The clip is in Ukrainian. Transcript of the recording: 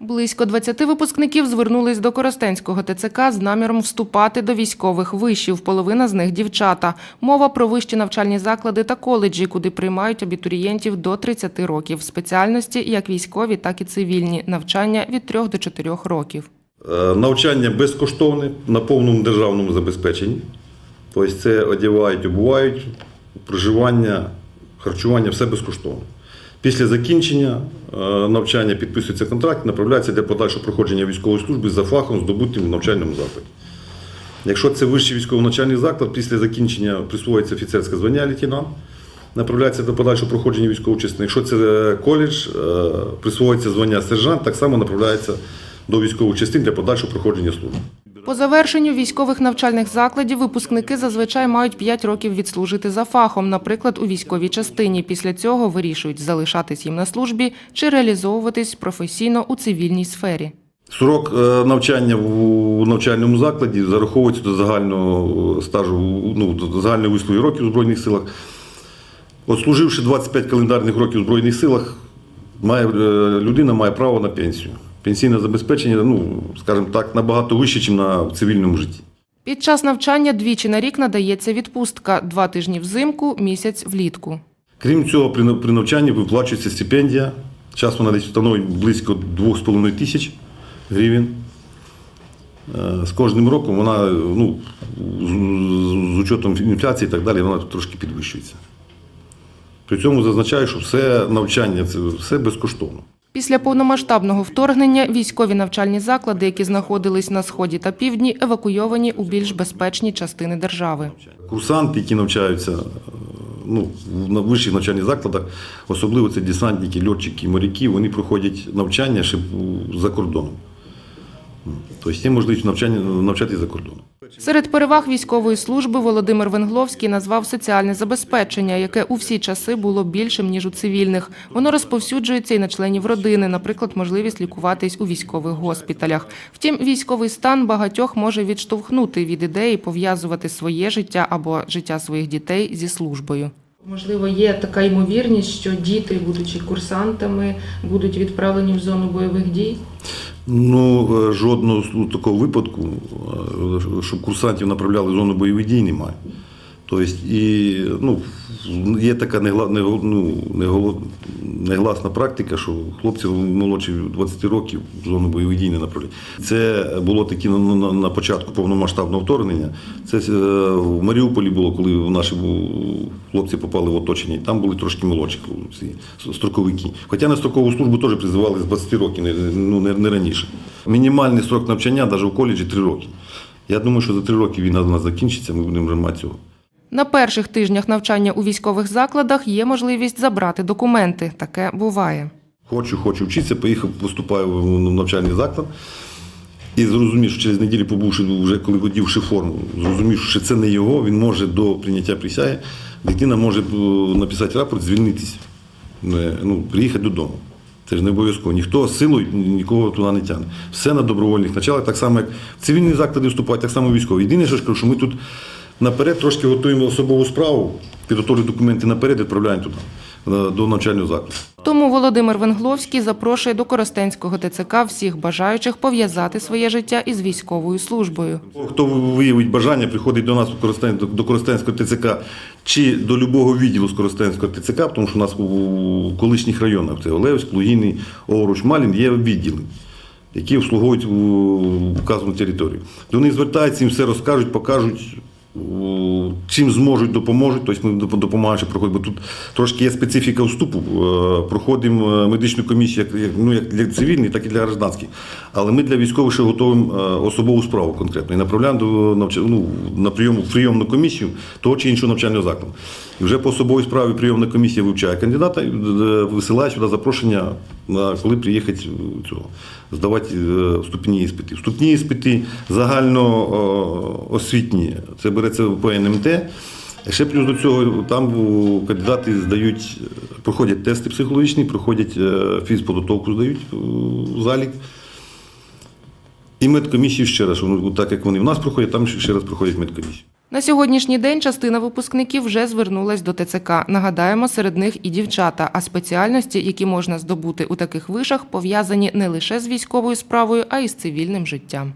Близько 20 випускників звернулись до Коростенського ТЦК з наміром вступати до військових вишів. Половина з них дівчата. Мова про вищі навчальні заклади та коледжі, куди приймають абітурієнтів до 30 років. Спеціальності як військові, так і цивільні. Навчання від 3 до 4 років. Е, Навчання безкоштовне на повному державному забезпеченні. Тобто це одягають, обувають, проживання, харчування все безкоштовно. Після закінчення е, навчання підписується контракт, направляється для подальшого проходження військової служби за фахом, здобутим в навчальному закладі. Якщо це вищий військово-навчальний заклад, після закінчення присвоюється офіцерське звання лейтенант, направляється до подальшого проходження військової частини. Якщо це е, коледж, е, присвоюється звання сержант, так само направляється до військових частин для подальшого проходження служби. По завершенню військових навчальних закладів випускники зазвичай мають 5 років відслужити за фахом, наприклад, у військовій частині. Після цього вирішують залишатись їм на службі чи реалізовуватись професійно у цивільній сфері. Срок е, навчання в навчальному закладі зараховується до загального стажу, ну, до загальної вислуги років у Збройних силах. От служивши 25 календарних років у Збройних силах, має, е, людина має право на пенсію. Пенсійне забезпечення, ну, скажімо так, набагато вище, ніж на цивільному житті. Під час навчання двічі на рік надається відпустка – два тижні взимку, місяць влітку. Крім цього, при, навчанні виплачується стипендія. Час вона десь становить близько 2,5 тисяч гривень. Е, З кожним роком вона, ну, з, учетом інфляції і так далі, вона трошки підвищується. При цьому зазначаю, що все навчання це все безкоштовно. Після повномасштабного вторгнення військові навчальні заклади, які знаходились на сході та півдні, евакуйовані у більш безпечні частини держави. Курсанти, які навчаються е, ну, на вищих навчальних закладах, особливо це десантники, льотчики, моряки, вони проходять навчання ще за кордоном. Тобто є можливість навчання, навчатися за кордоном. Серед переваг військової служби Володимир Венгловський назвав соціальне забезпечення, яке у всі часи було більшим, ніж у цивільних. Воно розповсюджується і на членів родини, наприклад, можливість лікуватись у військових госпіталях. Втім, військовий стан багатьох може відштовхнути від ідеї пов'язувати своє життя або життя своїх дітей зі службою. Можливо, є така ймовірність, що діти, будучи курсантами, будуть відправлені в зону бойових дій. Ну, е, жодного такого випадку, е, щоб курсантів направляли в зону бойових дій, немає. Тобто, і, ну, є така ну, негласна практика, що хлопців молодші 20 років в зону бойових дій не направляють. Це було таки на, на, початку повномасштабного вторгнення. Це е, в Маріуполі було, коли наші хлопці попали в оточення, і там були трошки молодші ці строковики. Хоча на строкову службу теж призивали з 20 років, ну, не, не раніше. Мінімальний срок навчання, навіть у коледжі 3 роки. Я думаю, що за 3 роки війна закінчиться, ми будемо мати цього. На перших тижнях навчання у військових закладах є можливість забрати документи. Таке буває. Хочу, хочу вчитися, поїхав, поступаю в навчальний заклад. І зрозумів, що через неділю побувши вже коли одівши форму, зрозумів, що це не його, він може до прийняття присяги, дитина може е, написати рапорт, звільнитися, е, ну, приїхати додому. Це ж не обов'язково. Ніхто силою нікого туди не тягне. Все на добровольних началах, так само, як в цивільні заклади вступають, так само військові. Єдине, що ж кажу, що ми тут наперед трошки готуємо особову справу, підготовлюємо документи наперед, відправляємо туди, е, до навчального закладу. Тому Володимир Венгловський запрошує до Коростенського ТЦК всіх бажаючих пов'язати своє життя із військовою службою. Хто виявить бажання, приходить до нас до- Коростенського ТЦК чи до будь-якого відділу з Коростенського ТЦК, тому що у нас у колишніх районах це Олевськ, Лугіний, Овруч, Малін є відділи, які обслуговують вказану територію. До них звертаються, їм все розкажуть, покажуть. Чим зможуть, допоможуть. Тобто ми доп- допомагаємо, щоб проходити. Бо тут трошки є специфіка вступу. Е, Проходимо е, медичну комісію як, ну, як для цивільних, так і для гражданських. Але ми для військових ще готуємо е, особову справу конкретно і направляємо до ну, на прийом прийомну комісію того чи іншого навчального закладу. І вже по особовій справі прийомна комісія вивчає кандидата і висилає сюди запрошення, коли приїхати цього, здавати вступні іспити. Вступні іспити загальноосвітні, це береться по НМТ. Ще плюс до цього там кандидати здають, проходять тести психологічні, проходять е, фізподготовку, здають у залік. І медкомісію ще раз, так як вони в нас проходять, там ще раз проходять медкомісію. На сьогоднішній день частина випускників вже звернулась до ТЦК. Нагадаємо, серед них і дівчата, а спеціальності, які можна здобути у таких вишах, пов'язані не лише з військовою справою, а й з цивільним життям.